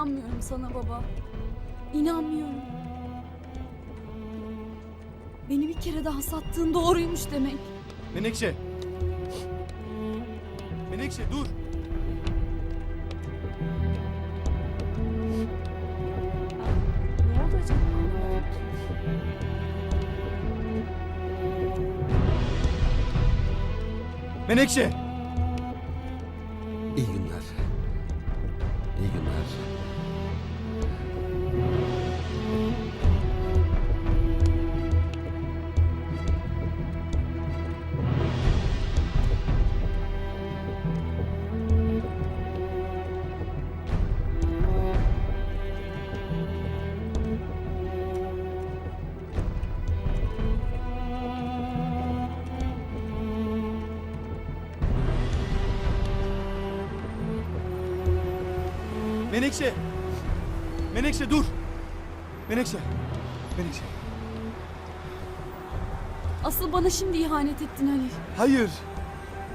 İnanmıyorum sana baba. İnanmıyorum. Beni bir kere daha sattığın doğruymuş demek. Menekşe. Menekşe dur. Ne? Menekşe. Menekşe. Menekşe dur. Menekşe. Menekşe. Asıl bana şimdi ihanet ettin Halil. Hayır.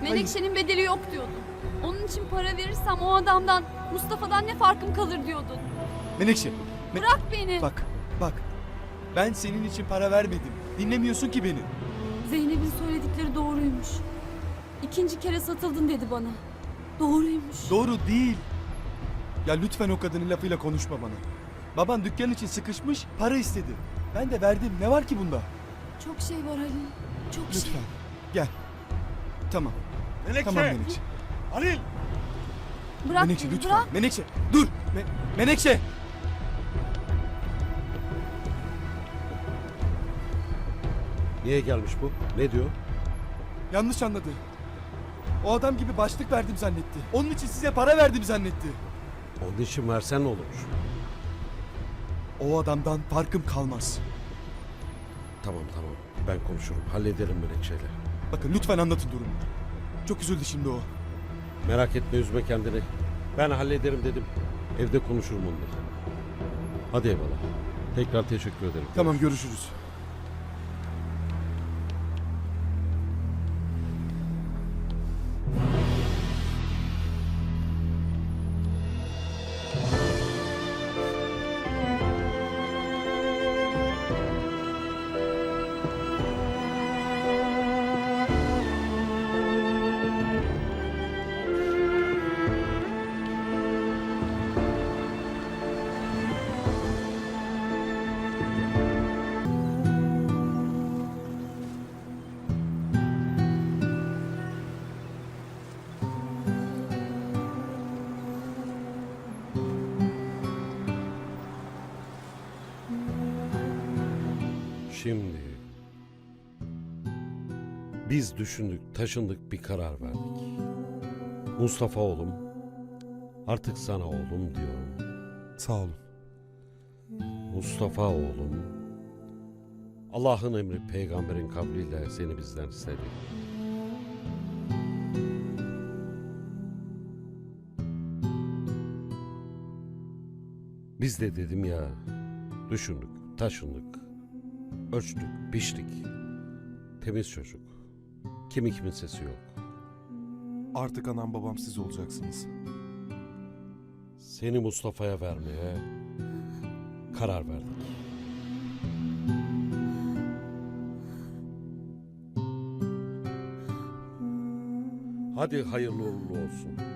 Menekşe'nin bedeli yok diyordun. Onun için para verirsem o adamdan, Mustafa'dan ne farkım kalır diyordun. Menekşe. Me- Bırak beni. Bak. Bak. Ben senin için para vermedim. Dinlemiyorsun ki beni. Zeynep'in söyledikleri doğruymuş. İkinci kere satıldın dedi bana. Doğruymuş. Doğru değil. Ya lütfen o kadının lafıyla konuşma bana. Baban dükkan için sıkışmış, para istedi. Ben de verdim. Ne var ki bunda? Çok şey var Halil. Çok şey. Lütfen. Gel. Tamam. Menekşe! Tamam Menekşe. Halil! Bırak Menekşe beni, lütfen. bırak. Menekşe dur. Me- Menekşe. Niye gelmiş bu? Ne diyor? Yanlış anladı. O adam gibi başlık verdim zannetti. Onun için size para verdim zannetti. Onun için versen olurmuş? O adamdan farkım kalmaz. Tamam tamam. Ben konuşurum. Hallederim Menekşe'yle. Bakın lütfen anlatın durumu. Çok üzüldü şimdi o. Merak etme üzme kendini. Ben hallederim dedim. Evde konuşurum onunla. Hadi eyvallah. Tekrar teşekkür ederim. Tamam görüşürüz. Şimdi biz düşündük, taşındık, bir karar verdik. Mustafa oğlum, artık sana oğlum diyorum. Sağ olun. Mustafa oğlum, Allah'ın emri peygamberin kavliyle seni bizden istedi. Biz de dedim ya, düşündük, taşındık, ölçtük, biçtik. Temiz çocuk. Kimi kimin sesi yok. Artık anam babam siz olacaksınız. Seni Mustafa'ya vermeye karar verdik. Hadi hayırlı uğurlu olsun.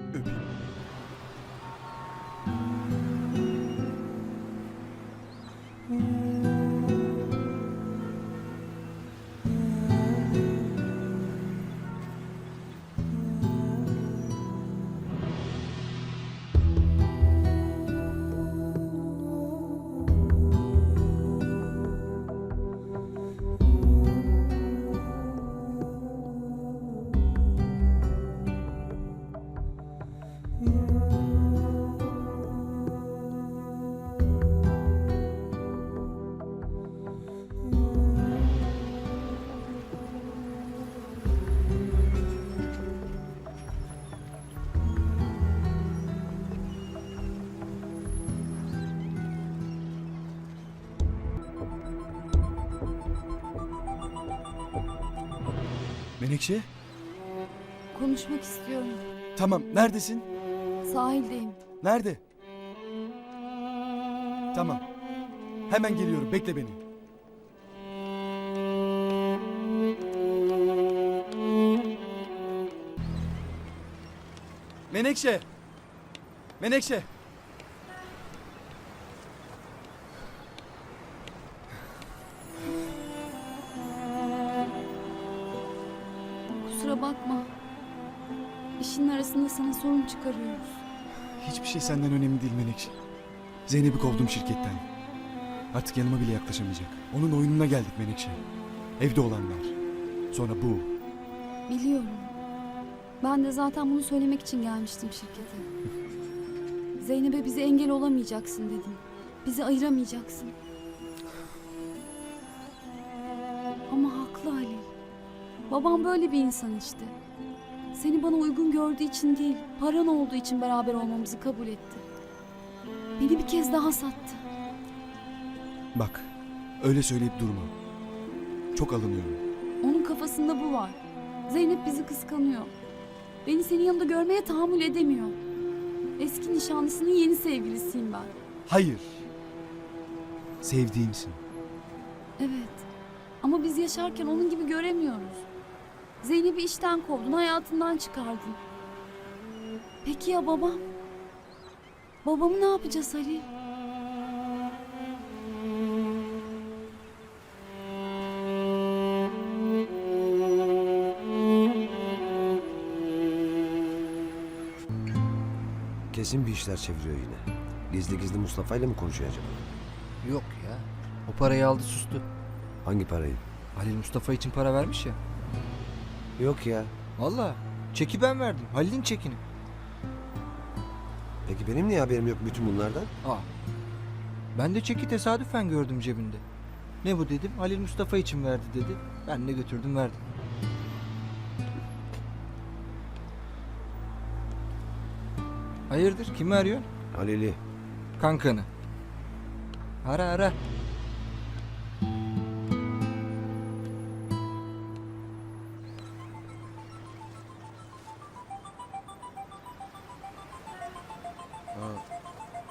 Menekşe? Konuşmak istiyorum. Tamam neredesin? Sahildeyim. Nerede? Tamam. Hemen geliyorum. Bekle beni. Menekşe. Menekşe. Kusura bakma. İşin arasında sana sorun çıkarıyoruz. Hiçbir şey senden önemli değil Menekşe. Zeynep'i kovdum şirketten. Artık yanıma bile yaklaşamayacak. Onun oyununa geldik Menekşe. Evde olanlar. Sonra bu. Biliyorum. Ben de zaten bunu söylemek için gelmiştim şirkete. Zeynep'e bize engel olamayacaksın dedim. Bizi ayıramayacaksın. Ama haklı Ali. Babam böyle bir insan işte. Seni bana uygun gördüğü için değil, paran olduğu için beraber olmamızı kabul etti. Beni bir kez daha sattı. Bak. Öyle söyleyip durma. Çok alınıyorum. Onun kafasında bu var. Zeynep bizi kıskanıyor. Beni senin yanında görmeye tahammül edemiyor. Eski nişanlısının yeni sevgilisiyim ben. Hayır. Sevdiğimsin. Evet. Ama biz yaşarken onun gibi göremiyoruz. Zeynep'i işten kovdun, hayatından çıkardın. Peki ya babam? Babamı ne yapacağız Ali? Kesin bir işler çeviriyor yine. Gizli gizli Mustafa ile mi konuşuyor acaba? Yok ya. O parayı aldı sustu. Hangi parayı? Halil Mustafa için para vermiş ya. Yok ya. Valla. Çeki ben verdim. Halil'in çekini. Peki benim niye haberim yok bütün bunlardan? Aa. Ben de çeki tesadüfen gördüm cebinde. Ne bu dedim. Halil Mustafa için verdi dedi. Ben de götürdüm verdim. Hayırdır? Kimi arıyorsun? Halil'i. Kankanı. Ara ara.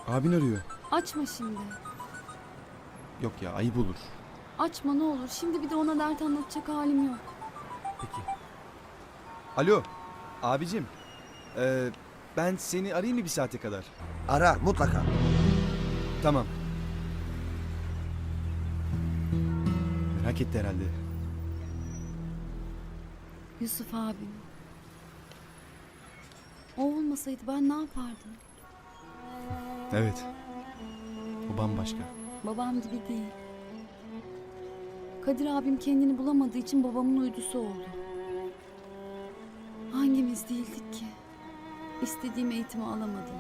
Abin arıyor. Açma şimdi. Yok ya ayıp olur. Açma ne olur. Şimdi bir de ona dert anlatacak halim yok. Peki. Alo. Abicim. Ee, ben seni arayayım mı bir saate kadar? Ara mutlaka. Tamam. Merak etti herhalde. Yusuf abim. O olmasaydı ben ne yapardım? Evet. O bambaşka. Babam gibi değil. Kadir abim kendini bulamadığı için babamın uydusu oldu. Hangimiz değildik ki? İstediğim eğitimi alamadım.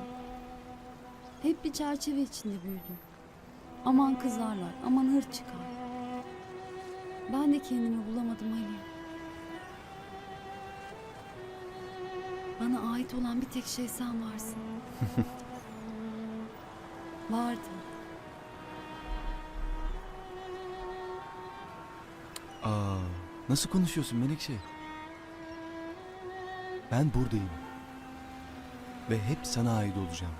Hep bir çerçeve içinde büyüdüm. Aman kızarlar, aman hır çıkar. Ben de kendimi bulamadım Ali. Bana ait olan bir tek şey sen varsın. Vardın. Aa, nasıl konuşuyorsun Menekşe? Ben buradayım. Ve hep sana ait olacağım.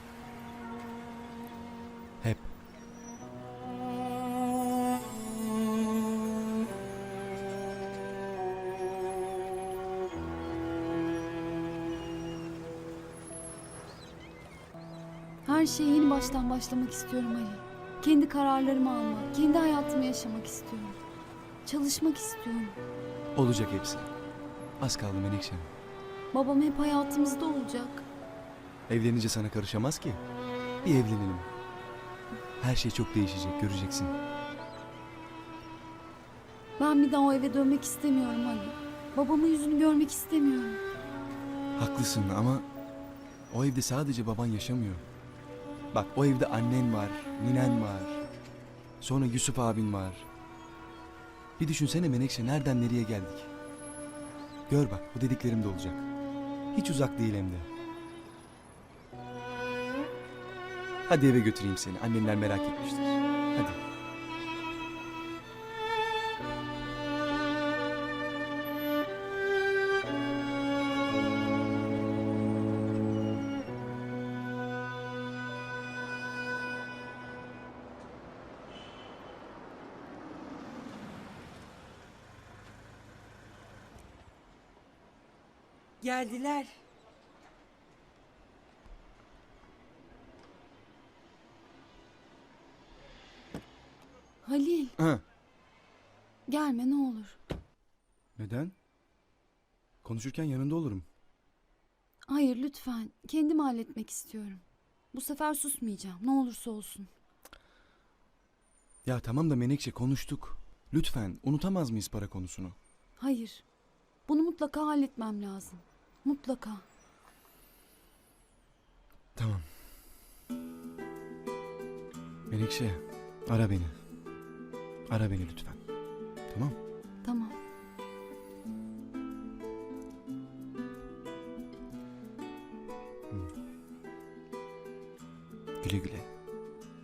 Her şeye yeni baştan başlamak istiyorum Ali. Kendi kararlarımı almak, kendi hayatımı yaşamak istiyorum. Çalışmak istiyorum. Olacak hepsi. Az kaldı Menekşe. Babam hep hayatımızda olacak. Evlenince sana karışamaz ki. Bir evlenelim. Her şey çok değişecek göreceksin. Ben bir daha o eve dönmek istemiyorum Ali. Babamın yüzünü görmek istemiyorum. Haklısın ama o evde sadece baban yaşamıyor. Bak o evde annen var, ninen var. Sonra Yusuf abin var. Bir düşünsene Menekşe nereden nereye geldik. Gör bak bu dediklerim de olacak. Hiç uzak değil hem de. Hadi eve götüreyim seni. Annenler merak etmiştir. Hadi. Geldiler. Halil Ha, gelme ne olur. neden? Konuşurken yanında olurum. Hayır lütfen kendim halletmek istiyorum. Bu sefer susmayacağım ne olursa olsun. Ya tamam da Menekşe konuştuk. Lütfen unutamaz mıyız para konusunu? Hayır. Bunu mutlaka halletmem lazım. Mutlaka. Tamam. Menekşe ara beni. Ara beni lütfen. Tamam. Tamam. Güle güle.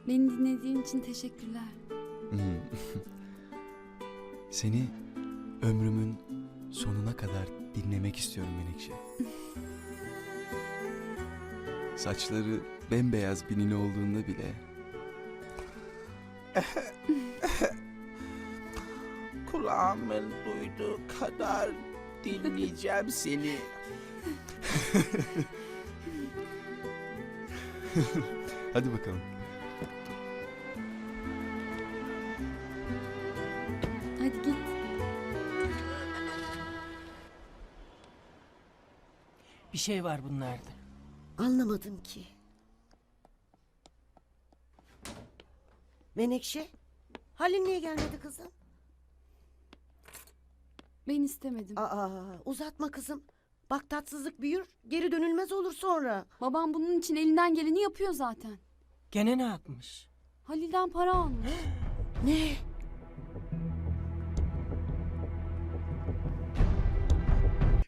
Beni dinlediğin için teşekkürler. Seni ömrümün sonuna kadar dinlemek istiyorum Menekşe. Saçları bembeyaz binili olduğunda bile Kulağımın duyduğu kadar dinleyeceğim seni. Hadi bakalım. Şey var bunlarda. Anlamadım ki. Menekşe, Halil niye gelmedi kızım? Ben istemedim. Aa, uzatma kızım. Bak tatsızlık büyür, geri dönülmez olur sonra. Babam bunun için elinden geleni yapıyor zaten. Gene ne yapmış? Halil'den para almış. Ne?